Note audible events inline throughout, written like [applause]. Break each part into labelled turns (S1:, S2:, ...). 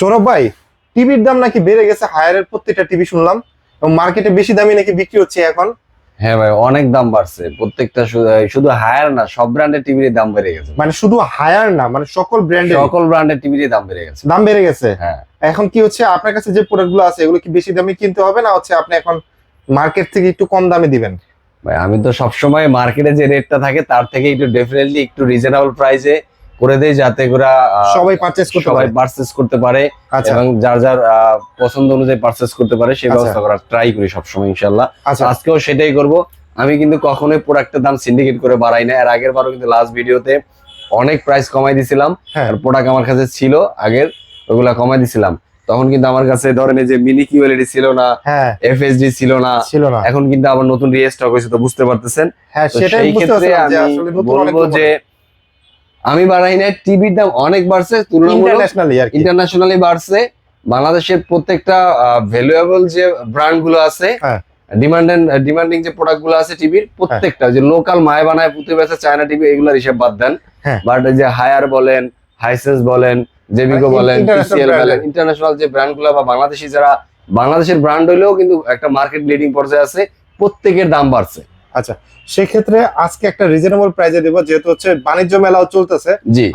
S1: সৌরভ ভাই টিভির দাম নাকি বেড়ে গেছে হায়ারের প্রত্যেকটা টিভি শুনলাম এবং মার্কেটে বেশি দামি নাকি বিক্রি হচ্ছে এখন?
S2: হ্যাঁ ভাই অনেক দাম বাড়ছে প্রত্যেকটা শুধু হায়ার না সব ব্র্যান্ডের টিভির দাম বেড়ে গেছে।
S1: মানে শুধু হায়ার না মানে সকল ব্র্যান্ডের
S2: সকল ব্র্যান্ডের টিভির দাম বেড়ে গেছে।
S1: দাম বেড়ে গেছে?
S2: হ্যাঁ।
S1: এখন কি হচ্ছে আপনার কাছে যে প্রোডাক্টগুলো আছে এগুলো কি বেশি দামে কিনতে হবে না হচ্ছে আপনি এখন মার্কেট থেকে একটু কম দামে দিবেন?
S2: ভাই আমি তো সবসময় মার্কেটে যে রেটটা থাকে তার থেকে একটু ডেফিনেটলি একটু রিজনেবল প্রাইসে করে দেই যাতে করে
S1: সবাই পারচেস করতে
S2: সবাই
S1: পারে।
S2: পারচেস করতে পারে
S1: আচ্ছা।
S2: এবং যার যার পছন্দ অনুযায়ী পারচেস করতে পারে সেই
S1: আচ্ছা।
S2: ব্যবস্থা করার ট্রাই করি সবসময় ইনশাল্লাহ
S1: আচ্ছা।
S2: আজকেও সেটাই করব। আমি কিন্তু কখনোই প্রোডাক্টের দাম সিন্ডিকেট করে বাড়াই না এর আগের বারও কিন্তু লাস্ট ভিডিওতে অনেক প্রাইস কমাই দিছিলাম।
S1: হ্যাঁ।
S2: আর প্রোডাক্ট আমার কাছে ছিল আগের ওগুলা কমাই দিছিলাম। তখন কিন্তু আমার কাছে ধরেন যে মিনি কিউএলইডি ছিল না
S1: হ্যাঁ।
S2: এফএসডি ছিল না
S1: ছিল না।
S2: এখন কিন্তু আবার নতুন রিস্টক হয়েছে তো বুঝতে পারতেছেন।
S1: হ্যাঁ সেটাই বুঝতে
S2: আমি
S1: আসলে নতুন অনেক
S2: বলব যে আমি বাড়াই না টিভির দাম অনেক বাড়ছে
S1: ইন্টারন্যাশনালি আর
S2: ইন্টারন্যাশনালি বাড়ছে। বাংলাদেশের প্রত্যেকটা ভ্যালুয়েবল যে ব্র্যান্ডগুলো আছে
S1: হ্যাঁ।
S2: ডিমান্ডিং ডিমান্ডিং যে প্রোডাক্টগুলো আছে টিভির প্রত্যেকটা যে লোকাল মায় বানায় পুঁতে বেচা চায়না টিভি এগুলোর হিসাব বাদ দেন।
S1: হ্যাঁ।
S2: বাট যে হায়ার বলেন হাইসেন্স বলেন জেবিকো বলেন টিসিএল বলেন ইন্টারন্যাশনাল যে ব্র্যান্ডগুলো বা বাংলাদেশি যারা বাংলাদেশের ব্র্যান্ড হইলেও কিন্তু একটা মার্কেট লিডিং পর্যায়ে আছে প্রত্যেকের দাম বাড়ছে।
S1: আচ্ছা সেক্ষেত্রে আজকে একটা রিজনেবল প্রাইজে দেবো যেহেতু হচ্ছে বাণিজ্য মেলাও চলতেছে।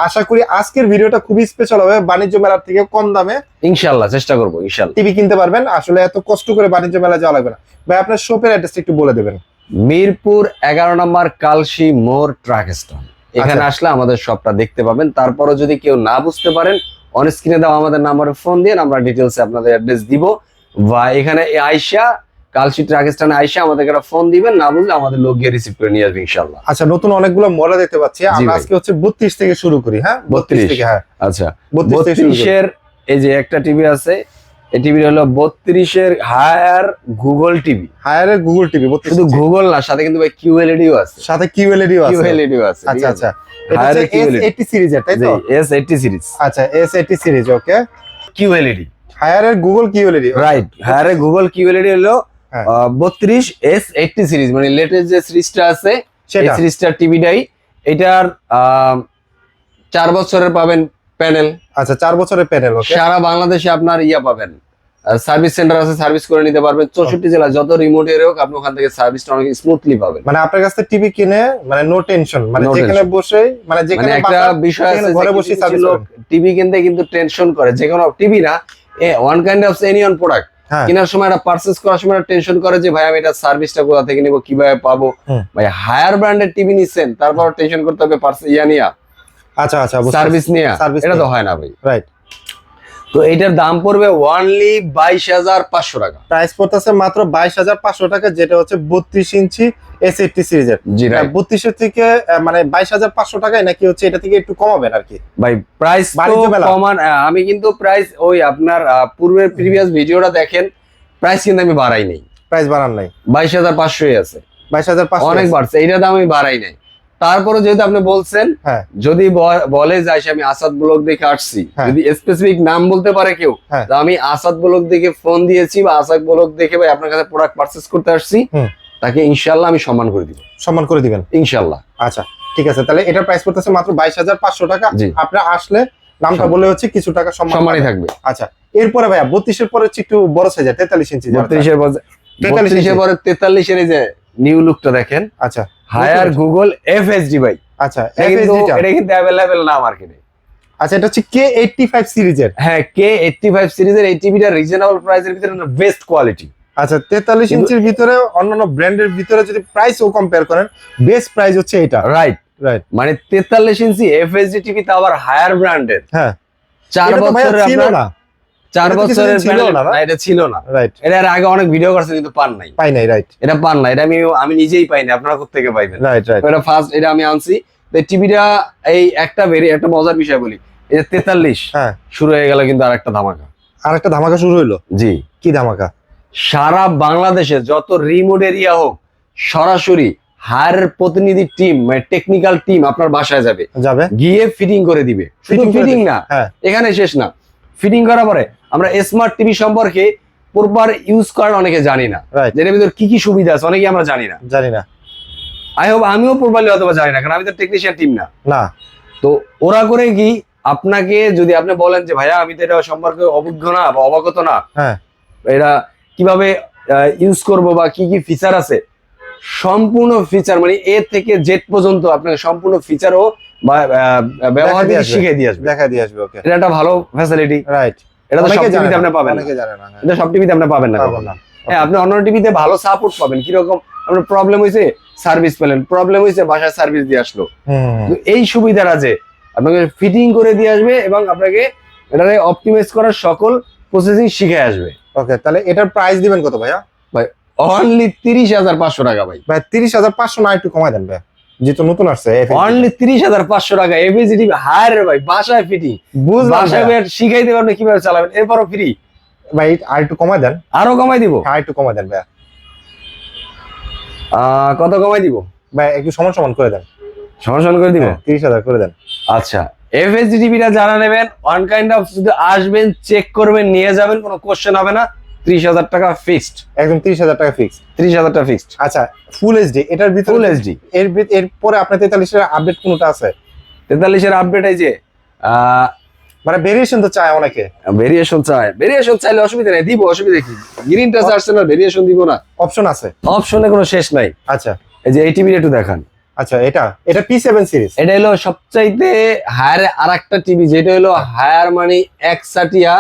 S1: আশা করি আজকের ভিডিওটা খুবই স্পেশাল হবে বাণিজ্য মেলার থেকে কম দামে।
S2: ইনশাল্লাহ চেষ্টা করব ইনশাল্লাহ
S1: টিভি কিনতে পারবেন আসলে এত কষ্ট করে বাণিজ্য মেলা যাওয়া লাগবে না। ভাই আপনার শপের অ্যাড্রেসটা একটু বলে দেবেন।
S2: মিরপুর এগারো নম্বর কালশি মোর ট্রাক স্ট্যান্ড এখানে। আসলে আমাদের শপটা দেখতে পাবেন। তারপরও যদি কেউ না বুঝতে পারেন অন স্ক্রিনে দাও আমাদের নাম্বারে ফোন দিয়ে আমরা ডিটেলসে আপনাদের অ্যাড্রেস দিব। বা এখানে এই আয়সা কালশি ট্রাক স্ট্যান্ডে আয়সা আমাদেরকে একটা ফোন দিবেন না বুঝলে আমাদের লোক গিয়ে রিসিভ করে নিয়ে আসবে ইনশাল্লাহ
S1: আচ্ছা নতুন অনেকগুলো মডেল দেখতে পাচ্ছি। আমরা আজকে হচ্ছে বত্রিশ থেকে শুরু করি হ্যাঁ?
S2: 32
S1: থেকে হ্যাঁ।
S2: আচ্ছা
S1: বত্রিশ থেকে শুরু করি।
S2: বত্রিশের এই যে একটা টিভি আছে এই টিভি হলো বত্রিশের হায়ার গুগল টিভি
S1: হায়ারের গুগল টিভি
S2: শুধু গুগল না সাথে কিন্তু ভাই কিউএলইডিও আছে।
S1: সাথে কিউএলইডিও আছে।
S2: কিউএলইডিও আছে
S1: আচ্ছা আচ্ছা। এস এইটি সিরিজের তাই তো?
S2: এস এইটটি সিরিজ
S1: আচ্ছা S eighty series okay
S2: QLED
S1: হায়ারের Google QLED
S2: right হায়ারে গুগল কিউএলইডি হলো। বত্রিশ এস এইটটি সিরিজ মানে লেটেস্ট যে সিরিজটা আছে
S1: সেটা।
S2: সিরিজটার টিভিটাই এটার চার বছরের পাবেন প্যানেল
S1: আচ্ছা চার বছরের প্যানেল
S2: সারা বাংলাদেশে আপনার ইয়া পাবেন। সার্ভিস সেন্টার আছে সার্ভিস করে নিতে পারবেন। চৌষট্টি জেলা যত রিমোট এর হোক আপনি ওখান থেকে সার্ভিসটা অনেক স্মুথলি পাবেন।
S1: মানে আপনার কাছে টিভি কিনে মানে নো টেনশন মানে যেখানে বসে মানে
S2: মানে
S1: যেখানে
S2: একটা বিষয় আছে
S1: ঘরে বসে সার্ভিস
S2: লোক টিভি কিনতে কিন্তু টেনশন করে। যে কোনো টিভি না a one kind of any one product
S1: হ্যাঁ
S2: কেনার সময় একটা পারচেস করার সময় টেনশন করে যে ভাই আমি এটা সার্ভিসটা কোথা থেকে নিবো কীভাবে পাবো? ভাই হায়ার ব্র্যান্ডের টিভি নিছেন তারপর টেনশন করতে হবে পারচেস ইয়া নিয়া।
S1: আচ্ছা আচ্ছা
S2: সার্ভিস নিয়া। এটা তো হয় না ভাই।
S1: রাইট
S2: তো এটার দাম পড়বে ওয়ানলি বাইশ হাজার পাঁচশো টাকা।
S1: প্রাইস পড়তেছে মাত্র বাইশ হাজার পাঁচশো টাকা যেটা হচ্ছে বত্রিশ ইঞ্চি এস এইটটি সিরিজের
S2: জি রাইট
S1: বত্রিশের থেকে মানে বাইশ হাজার পাঁচশো টাকায় নাকি হচ্ছে এটা থেকে একটু কমাবেন আর কি।
S2: ভাই প্রাইস কমান আমি কিন্তু প্রাইস ওই আপনার পূর্বের প্রিভিয়াস ভিডিওটা দেখেন প্রাইস কিন্তু আমি বাড়াই নাই।
S1: প্রাইস বাড়ান নাই।
S2: বাইশ হাজার পাঁচশোই আছে।
S1: বাইশ হাজার পাঁচশো
S2: অনেক বাড়ছে এইটা দাম আমি বাড়াই নাই। তারপরে যেহেতু আপনি বলছেন
S1: হ্যাঁ।
S2: যদি বলে যায় সে আমি আসাদ ব্লক দেখে আসছি
S1: হ্যাঁ।
S2: যদি স্পেসিফিক নাম বলতে পারে কেউ
S1: হ্যাঁ।
S2: আমি আসাদ ব্লক দেখে ফোন দিয়েছি বা আসাদ ব্লক দেখে ভাই আপনার কাছে প্রোডাক্ট পারচেস করতে আসছি। তাকে ইনশাল্লাহ আমি সম্মান করে দিব।
S1: সম্মান করে দিবেন?
S2: ইনশাল্লাহ
S1: আচ্ছা ঠিক আছে। তাহলে এটার প্রাইস পড়তেছে মাত্র বাইশ হাজার পাঁচশো টাকা। আপনার আসলে নামটা বলে হচ্ছে কিছু টাকা সম্মান
S2: সম্মানই থাকবে।
S1: আচ্ছা এরপরে ভাইয়া বত্রিশের পরে হচ্ছে একটু বড় সাইজের তেতাল্লিশ ইঞ্চি।
S2: বত্রিশের পর
S1: 43
S2: বত্রিশের পরে তেতাল্লিশের এই যে নিউ লুকটা দেখেন।
S1: আচ্ছা
S2: Haier Google F S D ভাই।
S1: আচ্ছা।
S2: এটা কিন্তু অ্যাভেলেবেল না মার্কেটে
S1: আচ্ছা এটা হচ্ছে কে এইটটি ফাইভ সিরিজের
S2: হ্যাঁ কে এইটটি ফাইভ সিরিজের এই টিভিটা রিজনেবল প্রাইসের ভিতরে বেস্ট কোয়ালিটি
S1: আচ্ছা তেতাল্লিশ ইঞ্চির ভিতরে অন্যান্য ব্র্যান্ডের ভিতরে যদি প্রাইস ও কম্পেয়ার করেন বেস্ট প্রাইস হচ্ছে এটা।
S2: রাইট
S1: রাইট
S2: মানে তেতাল্লিশ ইঞ্চি এফএসডি টিভি তা আবার হায়ার ব্র্যান্ডের
S1: হ্যাঁ।
S2: চার
S1: এটা
S2: বছরের আপনার
S1: না।
S2: চার
S1: এটা
S2: বছরের
S1: ছিল না,
S2: এটা ছিল না।
S1: রাইট
S2: এটা এর আগে অনেক ভিডিও করছে কিন্তু পান নাই।
S1: পাই নাই রাইট
S2: এটা পান না এটা আমি আমি নিজেই পাইনি আপনারা কোথেকে পাইবেন?
S1: রাইট রাইট
S2: এটা ফার্স্ট এটা আমি আনছি। তো টিভিটা এই একটা বেরিয়ে একটা মজার বিষয় বলি। যে তেতাল্লিশ
S1: হ্যাঁ।
S2: শুরু হয়ে গেল কিন্তু আর একটা ধামাকা।
S1: আর একটা ধামাকা শুরু হইল?
S2: জি।
S1: কি ধামাকা?
S2: সারা বাংলাদেশে যত রিমোট এরিয়া হোক সরাসরি হার প্রতিনিধি টিম মানে টেকনিক্যাল টিম আপনার বাসায় যাবে।
S1: যাবে।
S2: গিয়ে ফিটিং করে দিবে। শুধু ফিটিং না
S1: হ্যাঁ।
S2: এখানে শেষ না। ফিটিং করার পরে আমরা স্মার্ট টিভি সম্পর্কে প্রপার ইউজ করার অনেকে জানি না। যেটার ভিতর কি কি সুবিধা আছে অনেকে আমরা জানি না।
S1: জানি না।
S2: আই হোপ আমিও প্রপারলি অথবা জানি না কারণ আমি তো টেকনিশিয়ান টিম না।
S1: না।
S2: তো ওরা করে কি আপনাকে যদি আপনি বলেন যে ভাইয়া আমি তো এটা সম্পর্কে অভিজ্ঞ না বা অবগত না
S1: হ্যাঁ।
S2: এটা কীভাবে ইউজ করব বা কি কি ফিচার আছে সম্পূর্ণ ফিচার মানে এ থেকে জেড পর্যন্ত আপনাকে সম্পূর্ণ ফিচারও বা ব্যবহার
S1: দিয়ে।
S2: শিখিয়ে দিয়ে আসবে।
S1: দেখা দিয়ে আসবে ওকে
S2: এটা একটা ভালো ফ্যাসিলিটি
S1: রাইট
S2: এটা তো সব টিভিতে আপনি পাবেন না।
S1: অনেকে জানে না হ্যাঁ।
S2: এটা সব টিভিতে আপনি পাবেন না হ্যাঁ আপনি অন্য টিভিতে ভালো সাপোর্ট পাবেন। কীরকম আপনার প্রবলেম হয়েছে সার্ভিস পেলেন। প্রবলেম হয়েছে বাসায় সার্ভিস দিয়ে আসলো। এই সুবিধার আছে। আপনাকে ফিটিং করে দিয়ে আসবে এবং আপনাকে এটাকে অপটিমাইজ করার সকল প্রসেসিং শিখে আসবে।
S1: ওকে তাহলে এটার প্রাইস দিবেন কত ভাইয়া?
S2: অনলি তিরিশ হাজার পাঁচশো টাকা ভাই।
S1: ভাই তিরিশ হাজার পাঁচশো না একটু কমাই দেন ভাই যেহেতু নতুন আসছে
S2: অনলি তিরিশ হাজার পাঁচশো টাকা এবিজিটি হায়ার ভাই বাসায় ফিটিং
S1: বুঝলাম
S2: বাসায় শিখাই দেবেন আপনি কীভাবে চালাবেন এরপরও ফ্রি
S1: ভাই আর একটু কমাই দেন।
S2: আরও কমাই দিব?
S1: হ্যাঁ একটু কমাই দেন ভাইয়া।
S2: আহ, কত কমাই দিব?
S1: ভাই একটু সমান সমান করে দেন।
S2: সমাধান করে দিব?
S1: তিরিশ হাজার করে দেন।
S2: আচ্ছা এফএসডি টিভিটা যারা নেবেন ওয়ান কাইন্ড অফ শুধু আসবেন চেক করবেন নিয়ে যাবেন কোনো কোশ্চেন হবে না। ত্রিশ হাজার টাকা ফিক্সড
S1: একদম তিরিশ হাজার টাকা ফিক্স
S2: ত্রিশ হাজার টাকা ফিক্সড
S1: আচ্ছা ফুল এইচডি এটার ভিতরে
S2: ফুল এইচডি
S1: এর এর পরে আপনার তেতাল্লিশের আপডেট কোনটা আছে?
S2: তেতাল্লিশের আপডেট এই যে
S1: মানে ভেরিয়েশন তো চায় অনেকে।
S2: ভেরিয়েশন চাই ভেরিয়েশন চাইলে অসুবিধা নেই দিব অসুবিধা কি? গ্রিন টাচ আসছে না ভেরিয়েশন দিব না।
S1: অপশন আছে।
S2: অপশনে কোনো শেষ নাই।
S1: আচ্ছা।
S2: এই যে এই টিভিটা একটু দেখান।
S1: আচ্ছা এটা? এটা পি সেভেন সিরিজ
S2: এটা হলো সবচাইতে হায়ার আর একটা টিভি যেটা হলো হায়ার মানে একসাটিয়া।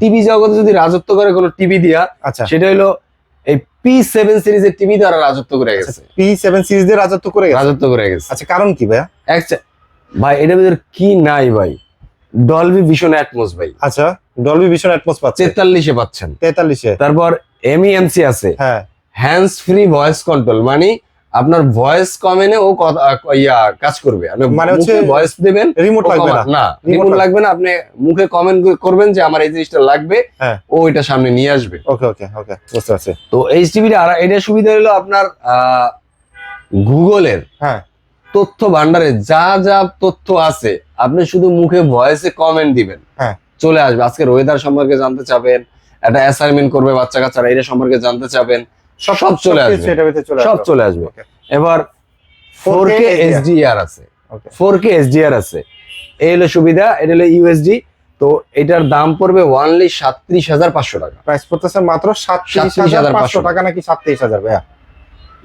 S2: টিভি জগতে যদি রাজত্ব করে কোনো টিভি দিয়া
S1: আচ্ছা।
S2: সেটা হলো এই পি সেভেন সিরিজের টিভি দ্বারা রাজত্ব করে গেছে।
S1: পি সেভেন সিরিজ দিয়ে রাজত্ব করে গেছে?
S2: রাজত্ব করে গেছে।
S1: আচ্ছা কারণ কি ভাইয়া?
S2: একটা ভাই এটা ভিতরে কি নাই ভাই? ডলবি ভিশন অ্যাটমোস ভাই।
S1: আচ্ছা ডলবি ভিশন অ্যাটমস পাচ্ছে।
S2: তেতাল্লিশে পাচ্ছেন।
S1: তেতাল্লিশে।
S2: তারপর এমইএমসি আছে।
S1: হ্যাঁ।
S2: হ্যান্ডস ফ্রি ভয়েস কন্ট্রোল মানে আপনার ভয়েস কমেনে ও ইয়া কাজ করবে।
S1: মানে হচ্ছে-
S2: ভয়েস দেবেন
S1: রিমোট লাগবে না।
S2: না রিমোট
S1: লাগবে।
S2: না আপনি মুখে কমেন্ট করবেন যে আমার এই জিনিসটা লাগবে
S1: হ্যাঁ।
S2: ও এটা সামনে নিয়ে আসবে।
S1: ওকে ওকে ওকে বুঝতে পারছি।
S2: তো এইচটিভিটা আর এটা সুবিধা হলো আপনার গুগলের
S1: হ্যাঁ।
S2: তথ্য ভান্ডারে যা যা তথ্য আছে আপনি শুধু মুখে ভয়েসে কমেন্ট দিবেন।
S1: হ্যাঁ।
S2: চলে আসবে। আজকের ওয়েদার সম্পর্কে জানতে চাবেন একটা অ্যাসাইনমেন্ট করবে বাচ্চা কাচ্চারা এটা সম্পর্কে জানতে চাবেন। সব চলে আসবে। সব চলে আসবে. এবার ফোর
S1: 4K
S2: কে
S1: HDR
S2: আছে।
S1: Okay.
S2: ফোর কে এইচডিআর আছে। এই হলো সুবিধা এটা হলো ইউএসডি তো এটার দাম পড়বে ওয়ানলি সাতত্রিশ হাজার পাঁচশো টাকা।
S1: প্রাইস পড়তেছে মাত্র সাতত্রিশ হাজার পাঁচশো টাকা নাকি সাতত্রিশ হাজার ভাইয়া?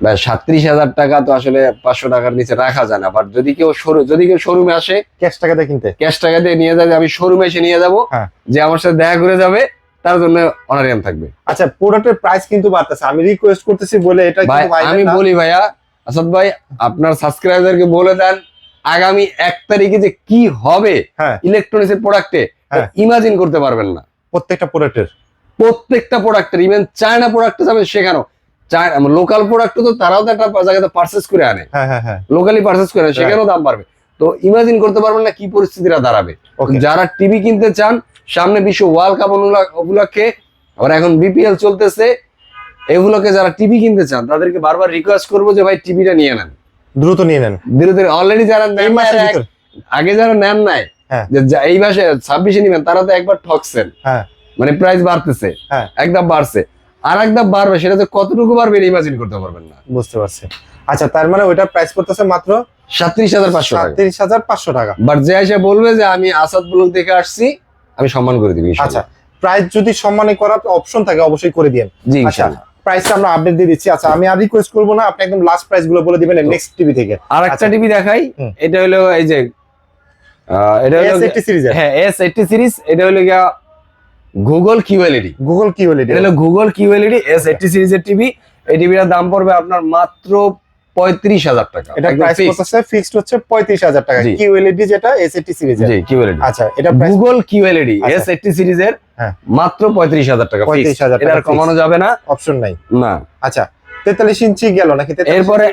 S2: বা সাতত্রিশ হাজার টাকা তো আসলে পাঁচশো টাকার নিচে রাখা যায় না। বাট যদি কেউ শোরুম যদি কেউ শোরুমে আসে
S1: ক্যাশ টাকা দিয়ে কিনতে?
S2: ক্যাশ টাকা দিয়ে নিয়ে যাবে আমি শোরুমে এসে নিয়ে যাব
S1: হ্যাঁ।
S2: যে আমার সাথে দেখা করে যাবে তার জন্য অনারিয়াম থাকবে।
S1: আচ্ছা প্রোডাক্টের প্রাইস কিন্তু বাড়তেছে। আমি রিকোয়েস্ট করতেছি বলে এটা
S2: ভাই আমি বলি ভাইয়া আসাদ ভাই আপনার সাবস্ক্রাইবারকে বলে দেন আগামী এক তারিখে যে কি হবে
S1: হ্যাঁ।
S2: ইলেকট্রনিক্স এর প্রোডাক্টে
S1: হ্যাঁ।
S2: ইমাজিন করতে পারবেন না।
S1: প্রত্যেকটা প্রোডাক্টের
S2: প্রত্যেকটা প্রোডাক্টের ইভেন চায়না প্রোডাক্টে যাবে সেখানেও। লোকাল প্রোডাক্ট তো তারাও তো একটা জায়গাতে পার্চেস করে আনে।
S1: হ্যাঁ হ্যাঁ হ্যাঁ।
S2: লোকালি পার্চেস করে আনে, সেখানেও দাম বাড়বে। তো ইমাজিন করতে পারবেন না কি পরিস্থিতিটা দাঁড়াবে। যারা টিভি কিনতে চান সামনে বিশ্ব ওয়ার্ল্ড কাপ উপলক্ষে আবার এখন বিপিএল চলতেছে। এগুলোকে যারা টিভি কিনতে চান তাদেরকে বারবার রিকোয়েস্ট করব যে ভাই টিভিটা নিয়ে নেন।
S1: দ্রুত নিয়ে নেন।
S2: ধীরে অলরেডি যারা নেন আগে যারা নেন নাই
S1: হ্যাঁ।
S2: এই মাসে ছাব্বিশে নিবেন তারা তো একবার ঠকছেন।
S1: হ্যাঁ।
S2: মানে প্রাইস বাড়তেছে।
S1: হ্যাঁ।
S2: একদম বাড়ছে। আর একদম বাড়বে সেটা তো কতটুকু বাড়বে ইমাজিন করতে পারবেন না।
S1: বুঝতে পারছি। আচ্ছা তার মানে ওইটা প্রাইস করতেছে মাত্র
S2: সাতত্রিশ হাজার পাঁচশো টাকা।
S1: সাতত্রিশ হাজার পাঁচশো টাকা।
S2: বাট যে এসে বলবে যে আমি আসাদ ব্লক দেখে আসছি আমি সম্মান করে দিবি
S1: আচ্ছা প্রাইস যদি সম্মানে করার অপশন থাকে অবশ্যই করে দিন
S2: জি
S1: আচ্ছা প্রাইসটা আমরা আপডেট দিয়ে দিচ্ছি। আচ্ছা আমি আর রিকোয়েস্ট করব না আপনি একদম লাস্ট প্রাইসগুলো বলে দিবেন নেক্সট টিভি থেকে।
S2: আর একটা
S1: আচ্ছা।
S2: টিভি দেখাই এটা হলো এই যে এটা হলো
S1: এস এইটটি সিরিজের
S2: হ্যাঁ এস এইটটি সিরিজ এটা হলো গিয়া গুগল কিউএলইডি
S1: গুগল কি বলে
S2: এটা হলো গুগল কিউএলইডি এস এইটটি সিরিজের টিভি এই টিভিটার দাম পড়বে আপনার মাত্র পঁয়ত্রিশ হাজার টাকা।
S1: এটা প্রাইস। ফিক্সড হচ্ছে পঁয়ত্রিশ হাজার টাকা। এলইডি যেটা এস এইটটি সিরিজের
S2: জি কিউএলইডি
S1: আচ্ছা এটা
S2: গুগল কিউএলইডি। এস সিরিজের
S1: হ্যাঁ।
S2: মাত্র পঁয়ত্রিশ হাজার টাকা fixed।
S1: 35,000
S2: এটা আর
S1: টাকা
S2: কমানো যাবে না।
S1: অপশন নাই।
S2: না।
S1: আচ্ছা তেতাল্লিশ ইঞ্চি গেল নাকি?
S2: এরপরে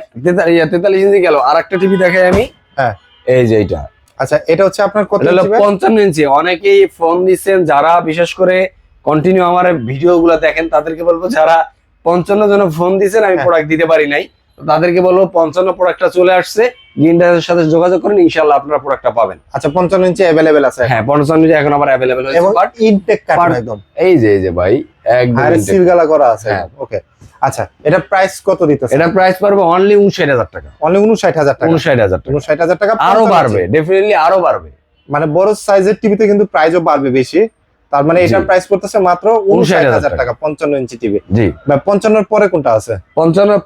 S2: তেতাল্লিশ ইঞ্চি গেল। আর একটা টিভি দেখাই আমি।
S1: হ্যাঁ।
S2: এই যে এইটা।
S1: আচ্ছা এটা হচ্ছে আপনার কত
S2: পঞ্চান্ন ইঞ্চি। অনেকেই ফোন দিচ্ছেন যারা বিশেষ করে কন্টিনিউ আমার ভিডিও গুলো দেখেন তাদেরকে বলব যারা পঞ্চান্ন জন ফোন দিচ্ছেন আমি
S1: হ্যাঁ।
S2: প্রোডাক্ট দিতে পারি নাই। তাদেরকে বলব পঞ্চান্ন প্রোডাক্টটা চলে আসছে। গ্রিনডারের সাথে যোগাযোগ করেন ইনশাল্লাহ আপনারা প্রোডাক্টটা পাবেন।
S1: আচ্ছা পঞ্চান্ন ইঞ্চি অ্যাভেলেবেল আছে।
S2: হ্যাঁ পঞ্চান্ন ইঞ্চি এখন আবার অ্যাভেলেবেল
S1: এবং
S2: বাট
S1: ইনটেক
S2: per-
S1: একদম।
S2: এই যে এই যে ভাই একদম।
S1: সিলগালা করা আছে।
S2: হ্যাঁ।
S1: ওকে আচ্ছা এটা প্রাইস কত দিতেছে?
S2: এটা প্রাইস পারবে অনলি উনষাট হাজার টাকা।
S1: অনলি উনষাট হাজার টাকা।
S2: উনষাট হাজার টাকা।
S1: উনষাট হাজার টাকা আরও
S2: বাড়বে। ডেফিনেটলি আরও বাড়বে।
S1: মানে বড় সাইজের টিভিতে কিন্তু প্রাইসও বাড়বে বেশি। তার মানে এটার প্রাইস করতেছে মাত্র উনষাট হাজার টাকা। পঞ্চান্ন ইঞ্চি টিভি
S2: জি।
S1: বা পঞ্চান্নর পরে কোনটা আছে?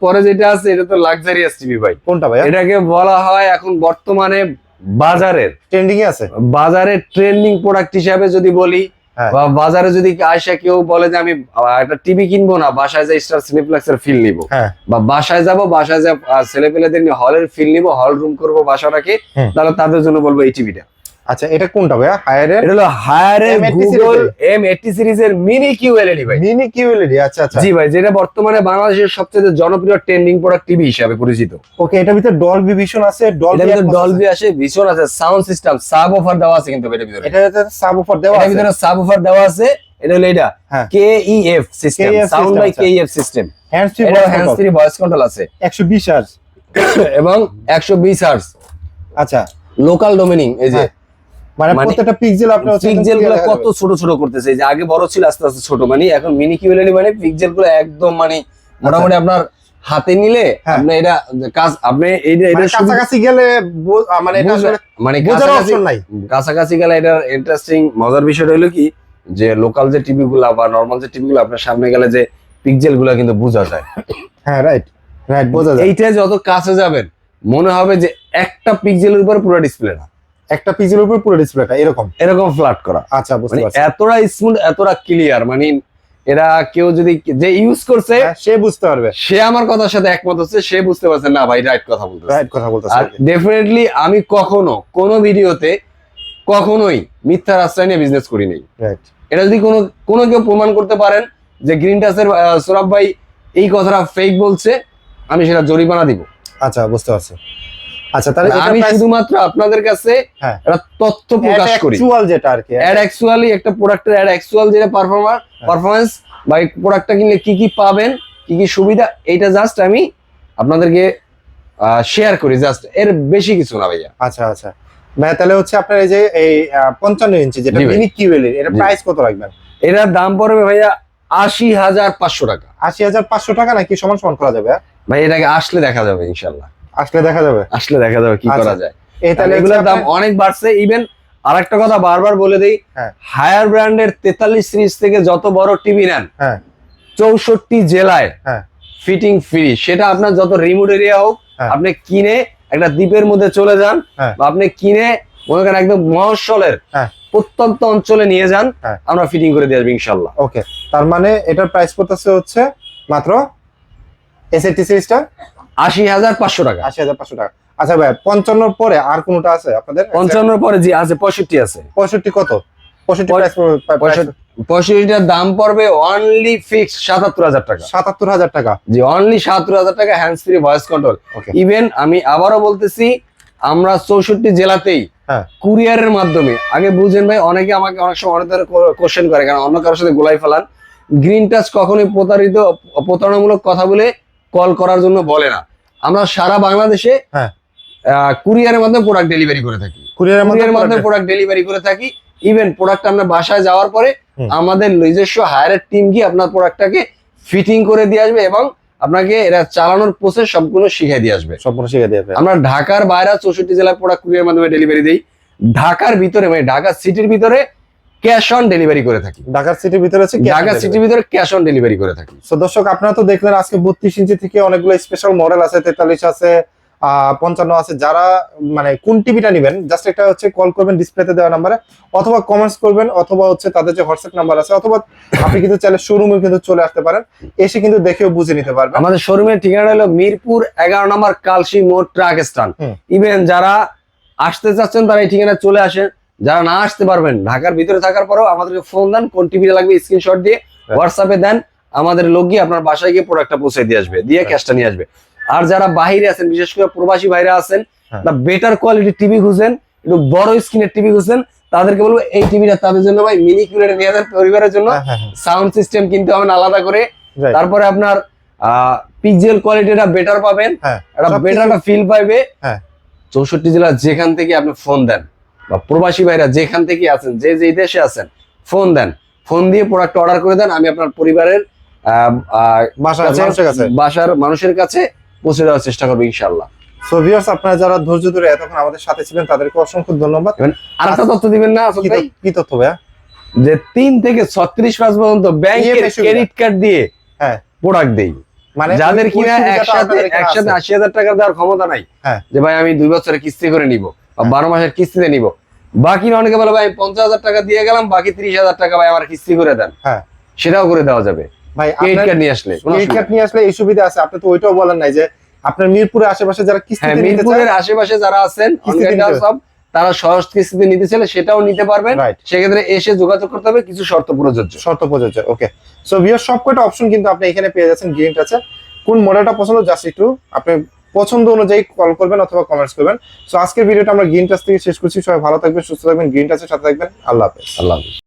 S2: পরে যেটা আছে এটা তো লাক্সারিয়াস টিভি ভাই।
S1: কোনটা ভাইয়া?
S2: এটাকে বলা হয় এখন বর্তমানে বাজারের।
S1: ট্রেন্ডিং এ আছে?
S2: বাজারে ট্রেন্ডিং প্রোডাক্ট হিসাবে যদি বলি
S1: হ্যাঁ।
S2: বা বাজারে যদি আয়সা কেউ বলে যে আমি একটা টিভি কিনবো না বাসায় যাই স্টার সিনেপ্লেক্সের ফিল নিব। বা বাসায় যাব বাসায় যা ছেলে পেলেদের নিয়ে হলের ফিল নিব হল রুম করব বাসাটাকে তাহলে তাদের জন্য বলব এই টিভিটা
S1: আচ্ছা এটা কোনটা ভাইয়া? হায়ার
S2: এটা হলো Haier
S1: M80
S2: Google
S1: series
S2: M eighty সিরিজের মিনি কিউ এলইডি ভাই।
S1: মিনি কিউএলইডি আচ্ছা আচ্ছা।
S2: জি ভাই যেটা বর্তমানে বাংলাদেশের সবচেয়ে জনপ্রিয় ট্রেন্ডিং প্রোডাক্ট টিভি হিসাবে পরিচিত।
S1: ওকে এটার ভিতরে ডলবি ভিশন আছে
S2: এটার
S1: ডলবি
S2: ভিতরে ডলবি আছে। ভীষণ আছে সাউন্ড সিস্টেম সাব অফার দেওয়া আছে কিন্তু এটার ভিতরে।
S1: এটার ভিতরে সাব অফার দেওয়া
S2: এটার
S1: আছে।
S2: ভিতরে সাব অফার দেওয়া আছে এটা হলো এটা
S1: হ্যাঁ।
S2: K E F system sound by
S1: আচ্ছা।
S2: K F system
S1: hands free
S2: এটা হ্যান্ড ফ্রি ভয়েস কন্ট্রোল আছে।
S1: 120 হার্জ [coughs]
S2: এবং একশো বিশ হার্স
S1: আচ্ছা।
S2: লোকাল ডোমিনিং এই যে
S1: হ্যাঁ, মানে
S2: মানে
S1: প্রত্যেকটা পিক্সেল আপনি পিক্সেলগুলো
S2: কত ছোট ছোট করতেছে যে আগে বড় ছিল আস্তে আস্তে ছোট মানে এখন মিনি কিউএলইডি মানে পিক্সেলগুলো একদম মানে মোটামুটি আপনার হাতে নিলে
S1: হ্যাঁ।
S2: আপনি এটা কাজ আপনি এইটা এটা
S1: মানে কাছাকাছি গেলে মানে এটা
S2: মানে কাছাকাছি
S1: নাই।
S2: কাছাকাছি গেলে এটার ইন্টারেস্টিং মজার বিষয়টা হলো কি যে লোকাল যে টিভি গুলা বা নর্মাল যে টিভি গুলো আপনার সামনে গেলে যে পিক্সেলগুলা কিন্তু বোঝা যায়।
S1: হ্যাঁ রাইট রাইট বোঝা যায়।
S2: এইটা যত কাছে যাবেন মনে হবে যে একটা পিক্সেলের উপর পুরো ডিসপ্লে না।
S1: একটা পিক্সেলের উপর পুরো ডিসপ্লেটা এরকম?
S2: এরকম ফ্ল্যাট করা।
S1: আচ্ছা বুঝতে
S2: মানে
S1: পারছি।
S2: এতটা স্মুথ এতটা ক্লিয়ার মানে এরা কেউ যদি যে ইউজ করছে
S1: হ্যাঁ, সে বুঝতে পারবে।
S2: সে আমার কথার সাথে একমত হচ্ছে সে বুঝতে পারছে না ভাই রাইট কথা বলতেছে।
S1: রাইট কথা বলতেছে
S2: আর ডেফিনেটলি আমি কখনো কোনো ভিডিওতে কখনোই মিথ্যার আশ্রয় নিয়ে বিজনেস করি নাই।
S1: রাইট
S2: এটা যদি কোনো কোনো কেউ প্রমাণ করতে পারেন যে গ্রিন টাচের সোরাব ভাই এই কথাটা ফেক বলছে আমি সেটা জরিমানা দিব।
S1: আচ্ছা বুঝতে পারছি। আচ্ছা তাহলে
S2: আমি শুধুমাত্র আপনাদের কাছে
S1: হ্যাঁ।
S2: তথ্য প্রকাশ করি
S1: যেটা আর কি
S2: অ্যাড অ্যাকচুয়ালি একটা প্রোডাক্টের অ্যাড অ্যাকচুয়াল যেটা পারফরমার
S1: হ্যাঁ।
S2: পারফরমেন্স বা প্রোডাক্টটা কিনলে কি কি পাবেন কি কি সুবিধা এইটা জাস্ট আমি আপনাদেরকে শেয়ার করি জাস্ট এর বেশি কিছু না ভাইয়া
S1: আচ্ছা আচ্ছা ভাই তাহলে হচ্ছে আপনার এই যে এই পঞ্চান্ন ইঞ্চি যেটা। মিনি কিউএলইডি এটা প্রাইস কত রাখবেন
S2: এটার দাম পড়বে ভাইয়া আশি হাজার পাঁচশো টাকা
S1: আশি হাজার পাঁচশো টাকা নাকি সমান সমান করা যাবে?
S2: ভাই এটাকে আসলে দেখা যাবে ইনশাল্লাহ
S1: আসলে দেখা যাবে
S2: আসলে দেখা যাবে কি
S1: আচ্ছা।
S2: করা যায়
S1: এই তাহলে
S2: এগুলোর দাম অনেক বাড়ছে ইভেন আরেকটা কথা বারবার বলে দেই
S1: হ্যাঁ।
S2: হায়ার ব্র্যান্ডের তেতাল্লিশ সিরিজ থেকে যত বড় টিভি নেন
S1: হ্যাঁ
S2: চৌষট্টি জেলায়
S1: হ্যাঁ।
S2: ফিটিং ফ্রি সেটা আপনার যত রিমোট এরিয়া হোক। আপনি কিনে একটা দ্বীপের মধ্যে চলে যান। বা আপনি কিনে মনে করেন একদম মহসলের
S1: হ্যাঁ।
S2: প্রত্যন্ত অঞ্চলে নিয়ে যান। আমরা ফিটিং করে দিয়ে আসব ইনশাল্লাহ
S1: ওকে তার মানে এটার প্রাইস পড়তেছে হচ্ছে মাত্র এসএটি সিরিজটা
S2: আশি হাজার পাঁচশো টাকা।
S1: আশি হাজার পাঁচশো টাকা। আচ্ছা ভাই পঞ্চান্নর পরে আর কোনটা আছে আপনাদের?
S2: পঞ্চান্নর পরে জি আছে পঁয়ষট্টি আছে।
S1: পঁয়ষট্টি কত?
S2: পঁয়ষট্টিটার দাম পড়বে অনলি ফিক্স সাতাত্তর হাজার টাকা।
S1: সাতাত্তর হাজার টাকা।
S2: জি অনলি সাতাত্তর হাজার টাকা hands free voice control
S1: okay
S2: even আমি আবারও বলতেছি আমরা চৌষট্টি জেলাতেই
S1: হ্যাঁ।
S2: কুরিয়ারের মাধ্যমে আগে বুঝেন ভাই অনেকে আমাকে অনেক সময় অনেক কোশ্চেন করে কারণ অন্য কারোর সাথে গোলাই ফেলান। গ্রিন টাচ কখনোই প্রতারিত প্রতারণামূলক কথা বলে কল করার জন্য বলে না। আমরা সারা বাংলাদেশে
S1: হ্যাঁ।
S2: কুরিয়ারের মাধ্যমে প্রোডাক্ট ডেলিভারি করে থাকি।
S1: কুরিয়ারের
S2: কুরিয়ারের মাধ্যমে প্রোডাক্ট ডেলিভারি করে থাকি। ইভেন প্রোডাক্ট আমরা বাসায় যাওয়ার পরে আমাদের নিজস্ব হায়ারের টিম গিয়ে আপনার প্রোডাক্টটাকে ফিটিং করে দিয়ে আসবে এবং আপনাকে এরা চালানোর প্রসেস সবগুলো শিখিয়ে দিয়ে আসবে।
S1: সম্পূর্ণ শিখিয়ে দিয়ে আসবে।
S2: আমরা ঢাকার বাইরে চৌষট্টি জেলার প্রোডাক্ট কুরিয়ার মাধ্যমে ডেলিভারি দিই। ঢাকার ভিতরে মানে ঢাকা সিটির ভিতরে ক্যাশ অন ডেলিভারি করে থাকি।
S1: ঢাকার সিটির ভিতরে আছে
S2: ঢাকা সিটির ভিতরে ক্যাশ অন ডেলিভারি করে থাকি।
S1: তো দর্শক আপনারা তো দেখলেন আজকে বত্রিশ ইঞ্চি থেকে অনেকগুলো স্পেশাল মডেল আছে তেতাল্লিশ আছে পঞ্চান্ন আছে। যারা মানে কোন টিভিটা নেবেন জাস্ট একটা হচ্ছে কল করবেন ডিসপ্লেতে দেওয়া নাম্বারে অথবা কমেন্টস করবেন অথবা হচ্ছে তাদের যে হোয়াটসঅ্যাপ নাম্বার আছে অথবা আপনি কিন্তু চাইলে শোরুমে কিন্তু চলে আসতে পারেন। এসে কিন্তু দেখেও বুঝে নিতে পারবেন।
S2: আমাদের শোরুমের ঠিকানা হলো মিরপুর এগারো নম্বর কালসি মোড় ট্রাক স্ট্যান্ড। ইভেন যারা আসতে চাচ্ছেন তারা এই ঠিকানা চলে আসেন। যারা না আসতে পারবেন ঢাকার ভিতরে থাকার পরেও আমাদেরকে ফোন দেন কোন টিভিটা লাগবে স্ক্রিনশট দিয়ে হোয়াটসঅ্যাপে দেন আমাদের লোক গিয়ে আপনার বাসায় গিয়ে প্রোডাক্টটা পৌঁছে দিয়ে আসবে দিয়ে ক্যাশটা নিয়ে আসবে। আর যারা বাইরে আছেন বিশেষ করে প্রবাসী বাইরে আছেন। বেটার কোয়ালিটি টিভি খুঁজেন একটু বড় স্ক্রিনের টিভি খুঁজছেন তাদেরকে বলব এই টিভিটা তাদের জন্য ভাই মিনি কিউলেটে নিয়ে যান পরিবারের জন্য। সাউন্ড সিস্টেম কিনতে হবে আলাদা করে। তারপরে আপনার পিক্সেল কোয়ালিটিটা বেটার পাবেন।
S1: হ্যাঁ
S2: একটা বেটার ফিল পাইবে।
S1: হ্যাঁ।
S2: চৌষট্টি জেলা যেখান থেকে আপনি ফোন দেন। বা প্রবাসী ভাইরা যেখান থেকে আছেন যে যে দেশে আছেন ফোন দেন। ফোন দিয়ে প্রোডাক্ট অর্ডার করে দেন আমি আপনার পরিবারের
S1: বাসার মানুষের কাছে।
S2: পৌঁছে দেওয়ার চেষ্টা করব ইনশাল্লাহ
S1: সো ভিউয়ার্স আপনারা যারা ধৈর্য ধরে এতক্ষণ আমাদের সাথে ছিলেন তাদেরকে অসংখ্য ধন্যবাদ।
S2: আর একটা তথ্য দিবেন না আসল
S1: কি তথ্য- ভাইয়া?
S2: যে তিন থেকে মাস পর্যন্ত ব্যাংকের ক্রেডিট কার্ড দিয়ে
S1: হ্যাঁ।
S2: প্রোডাক্ট দেই।
S1: মানে
S2: যাদের কিনা একসাথে টাকা দেওয়ার ক্ষমতা নাই
S1: হ্যাঁ।
S2: যে ভাই আমি দুই বছরের কিস্তি করে নিব বা
S1: হ্যাঁ।
S2: বারো মাসের কিস্তিতে নিব বাকি অনেকে বলে ভাই পঞ্চাশ হাজার টাকা দিয়ে গেলাম বাকি ত্রিশ হাজার টাকা ভাই আমার কিস্তি করে দেন।
S1: হ্যাঁ।
S2: সেটাও করে দেওয়া যাবে।
S1: ভাই
S2: ক্রেডিট কার্ড নিয়ে আসলে
S1: ক্রেডিট কার্ড নিয়ে আসলে এই সুবিধা আছে। আপনি তো ওইটাও বলেন নাই যে আপনার মিরপুরের আশেপাশে যারা
S2: হ্যাঁ
S1: নিতে চায়
S2: মিরপুরের আশেপাশে যারা আছেন সব তারা সহজ কিস্তিতে নিতে চাইলে সেটাও নিতে পারবেন। সেক্ষেত্রে এসে যোগাযোগ করতে হবে কিছু শর্ত প্রযোজ্য।
S1: শর্ত প্রযোজ্য ওকে সো ভিউয়ার সবকটা অপশন কিন্তু আপনি এখানে পেয়ে যাচ্ছেন গ্রিন টাচে কোন মডেলটা পছন্দ জাস্ট একটু আপনি পছন্দ অনুযায়ী কল করবেন অথবা কমেন্টস করবেন। সো আজকের ভিডিওটা আমরা গ্রিন টাচ থেকে শেষ করছি। সবাই ভালো থাকবেন, সুস্থ থাকবেন গ্রিন টাচের সাথে থাকবেন। আল্লাহ হাফেজ।
S2: আল্লাহ হাফিজ।